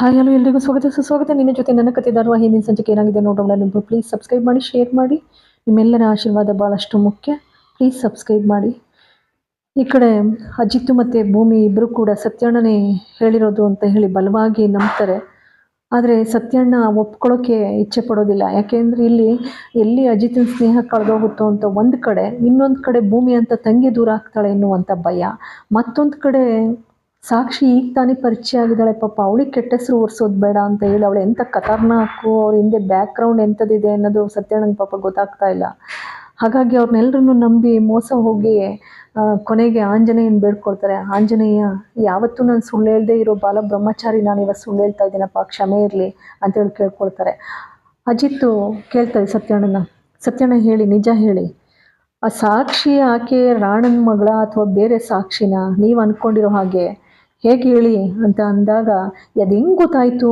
Hi hello ಎಲ್ರಿಗೂ ಸ್ವಾಗತ. ಸುಸ್ವಾಗತ. ನಿನ್ನ ಜೊತೆ ನನ್ನ ಕಥೆದಾರುವ ಹಿಂದಿನ ಸಂಚಿಕೆ ಏನಾಗಿದೆ ನೋಡೋಣ ಪ್ಲೀಸ್ ಸಬ್ಸ್ಕ್ರೈಬ್ ಮಾಡಿ ಶೇರ್ ಮಾಡಿ. ನಿಮ್ಮೆಲ್ಲರ ಆಶೀರ್ವಾದ ಭಾಳಷ್ಟು ಮುಖ್ಯ. ಪ್ಲೀಸ್ ಸಬ್ಸ್ಕ್ರೈಬ್ ಮಾಡಿ. ಈ ಕಡೆ ಅಜಿತ್ತು ಮತ್ತು ಭೂಮಿ ಇಬ್ಬರು ಕೂಡ ಸತ್ಯಣ್ಣನೇ ಹೇಳಿರೋದು ಅಂತ ಹೇಳಿ ಬಲವಾಗಿ ನಂಬ್ತಾರೆ. ಆದರೆ ಸತ್ಯಣ್ಣ ಒಪ್ಕೊಳ್ಳೋಕ್ಕೆ ಇಚ್ಛೆ ಪಡೋದಿಲ್ಲ. ಯಾಕೆಂದರೆ ಇಲ್ಲಿ, ಎಲ್ಲಿ ಅಜಿತ್ನ ಸ್ನೇಹ ಕಳೆದೋಗುತ್ತೋ ಅಂತ ಒಂದು ಕಡೆ, ಇನ್ನೊಂದು ಕಡೆ ಭೂಮಿ ಅಂತ ತಂಗಿ ದೂರ ಆಗ್ತಾಳೆ ಎನ್ನುವಂಥ ಭಯ. ಮತ್ತೊಂದು ಕಡೆ ಸಾಕ್ಷಿ ಈಗ ತಾನೇ ಪರಿಚಯ ಆಗಿದ್ದಾಳೆ. ಪಾಪ ಅವಳಿಗೆ ಕೆಟ್ಟ ಹೆಸರು ಒರೆಸೋದು ಬೇಡ ಅಂತ ಹೇಳಿ ಅವಳು ಎಂಥ ಕತರ್ನಾಕು, ಅವ್ರ ಹಿಂದೆ ಬ್ಯಾಕ್ಗ್ರೌಂಡ್ ಎಂಥದ್ದಿದೆ ಅನ್ನೋದು ಸತ್ಯಣ್ಣಂಗೆ ಪಾಪ ಗೊತ್ತಾಗ್ತಾ ಇಲ್ಲ. ಹಾಗಾಗಿ ಅವ್ರನ್ನೆಲ್ಲರನ್ನು ನಂಬಿ ಮೋಸ ಹೋಗಿ ಕೊನೆಗೆ ಆಂಜನೇಯನ ಬೇಡ್ಕೊಳ್ತಾರೆ. ಆಂಜನೇಯ, ಯಾವತ್ತೂ ನಾನು ಸುಳ್ಳು ಹೇಳದೆ ಇರೋ ಬಾಲ ಬ್ರಹ್ಮಚಾರಿ ನಾನು ಇವತ್ತು ಸುಳ್ಳು ಹೇಳ್ತಾ ಇದ್ದೀನಪ್ಪ, ಕ್ಷಮೆ ಇರಲಿ ಅಂತೇಳಿ ಕೇಳ್ಕೊಳ್ತಾರೆ. ಅಜಿತ್ತು ಕೇಳ್ತಾರೆ ಸತ್ಯಣ್ಣನ ಸತ್ಯಣ್ಣ ಹೇಳಿ, ನಿಜ ಹೇಳಿ. ಆ ಸಾಕ್ಷಿ ಆಕೆ ರಾಣನ ಮಗಳ ಅಥವಾ ಬೇರೆ ಸಾಕ್ಷಿನ ನೀವು ಅಂದ್ಕೊಂಡಿರೋ ಹಾಗೆ ಹೇಗೆ ಹೇಳಿ ಅಂತ ಅಂದಾಗ, ಅದು ಹೆಂಗೆ ಗೊತ್ತಾಯಿತು?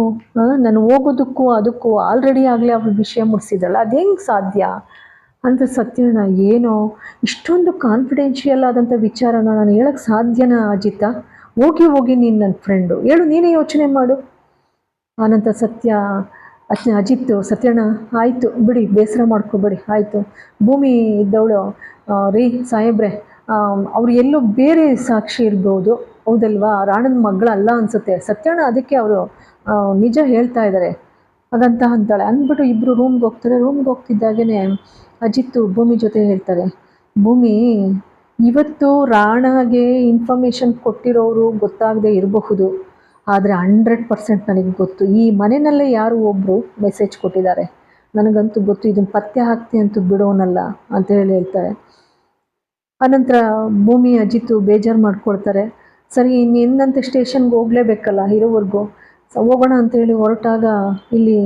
ನಾನು ಹೋಗೋದಕ್ಕೂ ಅದಕ್ಕೂ ಆಲ್ರೆಡಿ ಆಗಲೇ ಅವಳು ವಿಷಯ ಮುಡಿಸಿದ್ರಲ್ಲ ಅದು ಹೆಂಗೆ ಸಾಧ್ಯ? ಅಂತ ಸತ್ಯಣ್ಣ, ಏನೋ, ಇಷ್ಟೊಂದು ಕಾನ್ಫಿಡೆನ್ಷಿಯಲ್ ಆದಂಥ ವಿಚಾರನ ನಾನು ಹೇಳಕ್ಕೆ ಸಾಧ್ಯನಾ ಅಜಿತ? ಹೋಗಿ ಹೋಗಿ ನೀನು ನನ್ನ ಫ್ರೆಂಡು ಹೇಳು, ನೀನೇ ಯೋಚನೆ ಮಾಡು. ಆನಂತರ ಸತ್ಯ ಅಚ್ ಅಜಿತ್ತು ಸತ್ಯಣ್ಣ, ಆಯಿತು, ಬಿಡಿ, ಬೇಸರ ಮಾಡ್ಕೋಬೇಡಿ ಆಯಿತು. ಭೂಮಿ ಇದ್ದವಳು ರೀ, ಸಾಹೇಬ್ರೆ ಅವ್ರು ಎಲ್ಲೋ ಬೇರೆ ಸಾಕ್ಷಿ ಇರ್ಬೋದು. ಹೌದಲ್ವಾ? ರಾಣನ ಮಗಳಲ್ಲ ಅನ್ಸುತ್ತೆ. ಸತ್ಯಣ್ಣ ಅದಕ್ಕೆ ಅವರು ನಿಜ ಹೇಳ್ತಾ ಇದ್ದಾರೆ ಹಾಗಂತ ಅಂತಾಳೆ. ಅಂದ್ಬಿಟ್ಟು ಇಬ್ಬರು ರೂಮ್ಗೆ ಹೋಗ್ತಾರೆ. ರೂಮ್ಗೆ ಹೋಗ್ತಿದ್ದಾಗೇ ಅಜಿತ್ ಭೂಮಿ ಜೊತೆ ಹೇಳ್ತಾರೆ. ಭೂಮಿ, ಇವತ್ತು ರಾಣಾಗೆ ಇನ್ಫಾರ್ಮೇಷನ್ ಕೊಟ್ಟಿರೋರು ಗೊತ್ತಾಗದೆ ಇರಬಹುದು. ಆದರೆ ಹಂಡ್ರೆಡ್ ಪರ್ಸೆಂಟ್ ನನಗೆ ಗೊತ್ತು. ಈ ಮನೆಯಲ್ಲೇ ಯಾರು ಒಬ್ಬರು ಮೆಸೇಜ್ ಕೊಟ್ಟಿದ್ದಾರೆ. ನನಗಂತೂ ಗೊತ್ತು. ಇದನ್ನು ಪತ್ತೆ ಹಾಕ್ತಿ ಅಂತೂ ಬಿಡೋನಲ್ಲ ಅಂತ ಹೇಳಿ ಹೇಳ್ತಾರೆ. ಆನಂತರ ಭೂಮಿ ಅಜಿತ್ತು ಬೇಜಾರು ಮಾಡ್ಕೊಳ್ತಾರೆ. ಸರಿ ಇನ್ನೆಂದಂತೆ ಸ್ಟೇಷನ್ಗೆ ಹೋಗಲೇಬೇಕಲ್ಲ ಇರೋವರೆಗೂ ಸ ಹೋಗೋಣ ಅಂತೇಳಿ ಹೊರಟಾಗ ಇಲ್ಲಿ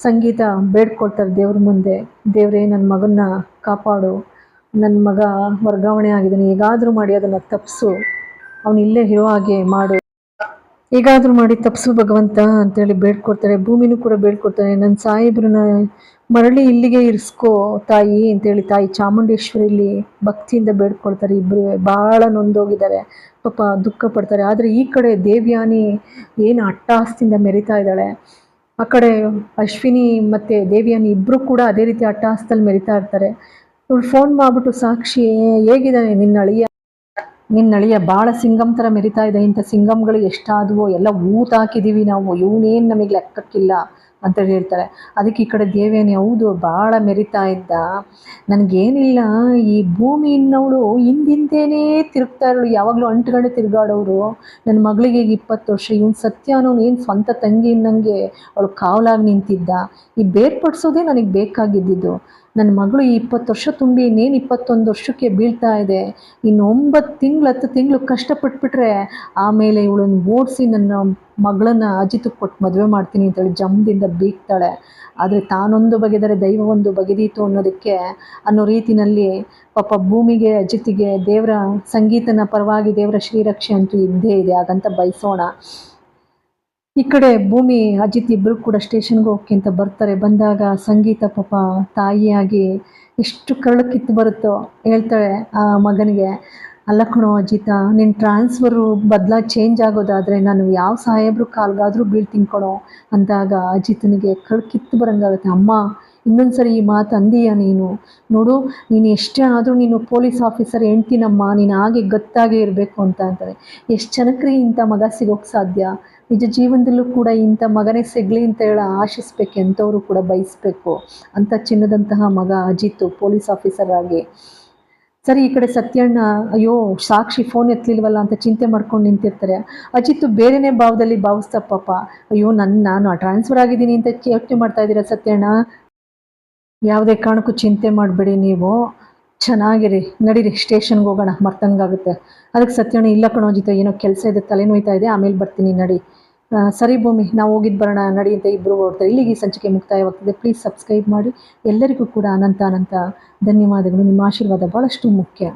ಸಂಗೀತ ಬೇಡ್ಕೊಳ್ತಾರೆ ದೇವ್ರ ಮುಂದೆ. ದೇವರೇ ನನ್ನ ಮಗನ್ನ ಕಾಪಾಡು. ನನ್ನ ಮಗ ವರ್ಗಾವಣೆ ಆಗಿದ್ದಾನೆ ಹೇಗಾದರೂ ಮಾಡಿ ಅದನ್ನು ತಪ್ಪಿಸು ಅವನು ಇಲ್ಲೇ ಇರೋ ಹಾಗೆ ಮಾಡು. ಹೇಗಾದರೂ ಮಾಡಿ ತಪ್ಸು ಭಗವಂತ ಅಂತೇಳಿ ಬೇಡ್ಕೊಡ್ತಾರೆ ಭೂಮಿನೂ ಕೂಡ ಬೇಡ್ಕೊಡ್ತಾರೆ ನನ್ನ ಸಾಹೇಬ್ರನ್ನ ಮರಳಿ ಇಲ್ಲಿಗೆ ಇರಿಸ್ಕೋ ತಾಯಿ ಅಂತೇಳಿ ತಾಯಿ ಚಾಮುಂಡೇಶ್ವರಿಲಿ ಭಕ್ತಿಯಿಂದ ಬೇಡ್ಕೊಳ್ತಾರೆ ಇಬ್ಬರು ಭಾಳ ನೊಂದೋಗಿದ್ದಾರೆ, ಪಾಪ ದುಃಖ ಪಡ್ತಾರೆ. ಆದರೆ ಈ ಕಡೆ ದೇವ್ಯಾನಿ ಏನು ಅಟ್ಟಹಾಸದಿಂದ ಮೆರಿತಾ ಇದ್ದಾಳೆ. ಆ ಕಡೆ ಅಶ್ವಿನಿ ಮತ್ತು ದೇವ್ಯಾನಿ ಇಬ್ಬರು ಕೂಡ ಅದೇ ರೀತಿ ಅಟ್ಟಹಾಸದಲ್ಲಿ ಮೆರಿತಾ ಇರ್ತಾರೆ. ಇವಳು ಫೋನ್ ಮಾಡಿಬಿಟ್ಟು ಸಾಕ್ಷಿ ಹೇಗಿದ್ದಾನೆ ನಿನ್ನ ಅಳಿಯ? ನಿನ್ನ ಅಳಿಯ ಭಾಳ ಸಿಂಗಮ್ ಥರ ಮೆರಿತಾ ಇದೆ ಇಂಥ ಸಿಂಗಮ್ಗಳು ಎಷ್ಟಾದವೋ ಎಲ್ಲ ಊತ ಹಾಕಿದ್ದೀವಿ ನಾವು. ಇವನೇನು ನಮಗೆ ಲೆಕ್ಕಕ್ಕಿಲ್ಲ. ಅಂತ ಹೇಳ್ತಾರೆ. ಅದಕ್ಕೆ ಈ ಕಡೆ ದೇವೇನಿ ಹೌದು ಭಾಳ ಮೆರಿತಾ ಇದ್ದ. ನನಗೇನಿಲ್ಲ, ಈ ಭೂಮಿ ಇನ್ನವಳು ಹಿಂದಿಂದೇನೇ ತಿರುಗ್ತಾ ಇರೋಳು. ಯಾವಾಗಲೂ ಅಂಟುಗಡೆ ತಿರುಗಾಡೋರು ನನ್ನ ಮಗಳಿಗೆ ಈಗ ಇಪ್ಪತ್ತು ವರ್ಷ, ಇವನು ಸತ್ಯ ಅನ್ನೋನು ಏನು ಸ್ವಂತ ತಂಗಿ ನನಗೆ ಅವಳು ಕಾವಲಾಗಿ ನಿಂತಿದ್ದ. ಈ ಬೇರ್ಪಡಿಸೋದೇ ನನಗೆ ಬೇಕಾಗಿದ್ದಿದ್ದು. ನನ್ನ ಮಗಳು ಈ ಇಪ್ಪತ್ತು ವರ್ಷ ತುಂಬಿ ಇನ್ನೇನು ಇಪ್ಪತ್ತೊಂದು ವರ್ಷಕ್ಕೆ ಬೀಳ್ತಾ ಇದೆ. ಇನ್ನು ಒಂಬತ್ತು ತಿಂಗಳು, ಹತ್ತು ತಿಂಗಳು ಕಷ್ಟಪಟ್ಬಿಟ್ರೆ ಆಮೇಲೆ ಇವಳನ್ನು ಓಡಿಸಿ ನನ್ನ ಮಗಳನ್ನ ಅಜಿತಕ್ಕೆ ಕೊಟ್ಟು ಮದುವೆ ಮಾಡ್ತೀನಿ ಅಂತೇಳಿ ಜಮ್ದಿಂದ ಬೀಗ್ತಾಳೆ. ಆದರೆ ತಾನೊಂದು ಬಗೆದರೆ ದೈವ ಒಂದು ಬಗೆದೀತು ಅನ್ನೋದಕ್ಕೆ ಅನ್ನೋ ರೀತಿನಲ್ಲಿ ಪಾಪ ಭೂಮಿಗೆ ಅಜಿತಿಗೆ ದೇವರ ಸಂಗೀತನ ಪರವಾಗಿ ದೇವರ ಶ್ರೀರಕ್ಷೆ ಅಂತೂ ಇದ್ದೇ ಇದೆ. ಹಾಗಂತ ಬಯಸೋಣ ಈ ಕಡೆ ಭೂಮಿ, ಅಜಿತ್ ಇಬ್ಬರು ಕೂಡ ಸ್ಟೇಷನ್ಗೆ ಹೋಗ್ಕಿಂತ ಬರ್ತಾರೆ. ಬಂದಾಗ ಸಂಗೀತ ಪಾಪ ತಾಯಿಯಾಗಿ ಎಷ್ಟು ಕರಳು ಕಿತ್ತು ಬರುತ್ತೋ ಹೇಳ್ತಾಳೆ ಆ ಮಗನಿಗೆ. ಅಲ್ಲ ಕಣೋ ಅಜಿತ ನಿನ್ನ ಟ್ರಾನ್ಸ್ಫರು ಬದಲಾ ಚೇಂಜ್ ಆಗೋದಾದರೆ ನಾನು ಯಾವ ಸಾಹೇಬ್ರು ಕಾಲ್ಗಾದರೂ ಬೀಳ್ತೀನಿ ಕಣೋ ಅಂದಾಗ ಅಜಿತನಿಗೆ ಕಳ್ ಕಿತ್ತು ಬರಂಗಾಗುತ್ತೆ. ಅಮ್ಮ ಇನ್ನೊಂದು ಸರಿ ಈ ಮಾತು ಅಂದೀಯ ನೀನು? ನೋಡು, ನೀನು ಎಷ್ಟೇ ಆದರೂ ನೀನು ಪೊಲೀಸ್ ಆಫೀಸರ್, ಹೆಂಡ್ತಿನಮ್ಮ, ನೀನು ಹಾಗೆ ಗೊತ್ತಾಗೇ ಇರಬೇಕು ಅಂತ ಅಂತಾರೆ. ಎಷ್ಟು ಜನಕ್ಕೆ ಇಂಥ ಮಗ ಸಿಗೋಕ್ಕೆ ಸಾಧ್ಯ? ನಿಜ ಜೀವನದಲ್ಲೂ ಕೂಡ ಇಂಥ ಮಗನೇ ಸಿಗಲಿ ಅಂತ ಹೇಳ ಆಶಿಸ್ಬೇಕು ಎಂಥವರು ಕೂಡ ಬಯಸಬೇಕು ಅಂತ ಚಿನ್ನದಂತಹ ಮಗ ಅಜಿತ್ತು ಪೊಲೀಸ್ ಆಫೀಸರ್ ಆಗಿ. ಸರಿ, ಈ ಕಡೆ ಸತ್ಯಣ್ಣ, ಅಯ್ಯೋ, ಸಾಕ್ಷಿ ಫೋನ್ ಎತ್ತಲಿಲ್ವಲ್ಲ ಅಂತ ಚಿಂತೆ ಮಾಡ್ಕೊಂಡು ನಿಂತಿರ್ತಾರೆ. ಅಜಿತ್ತು ಬೇರೆನೇ ಭಾವದಲ್ಲಿ ಭಾವಿಸ್ತಾ ಪಾಪ, ಅಯ್ಯೋ ನನ್ನ ನಾನು ಟ್ರಾನ್ಸ್ಫರ್ ಆಗಿದ್ದೀನಿ ಅಂತ ಯೋಚನೆ ಮಾಡ್ತಾ ಇದ್ದೀರಾ ಸತ್ಯಣ್ಣ? ಯಾವುದೇ ಕಾರಣಕ್ಕೂ ಚಿಂತೆ ಮಾಡಬೇಡಿ ನೀವು. ಚೆನ್ನಾಗಿರಿ, ನಡೀರಿ ಸ್ಟೇಷನ್ಗೆ ಹೋಗೋಣ ಮರ್ತಂಗಾಗುತ್ತೆ ಅದಕ್ಕೆ ಸತ್ಯಣ್ಣ, ಇಲ್ಲ ಕಣೋ ಜಿತ ಏನೋ ಕೆಲಸ ಇದೆ, ತಲೆನೋಯ್ತಾ ಇದೆ, ಆಮೇಲೆ ಬರ್ತೀನಿ, ನಡಿ. ಸರಿ ಭೂಮಿ, ನಾವು ಹೋಗಿದ್ದು ಬರೋಣ ಅಂತ ಇಬ್ಬರು ಓಡ್ತಾರೆ ಇಲ್ಲಿಗೆ ಸಂಚಿಕೆ ಮುಕ್ತಾಯವಾಗ್ತದೆ. ಪ್ಲೀಸ್ ಸಬ್ಸ್ಕ್ರೈಬ್ ಮಾಡಿ. ಎಲ್ಲರಿಗೂ ಕೂಡ ಅನಂತ ಅನಂತ ಧನ್ಯವಾದಗಳು. ನಿಮ್ಮ ಆಶೀರ್ವಾದ ಭಾಳಷ್ಟು ಮುಖ್ಯ.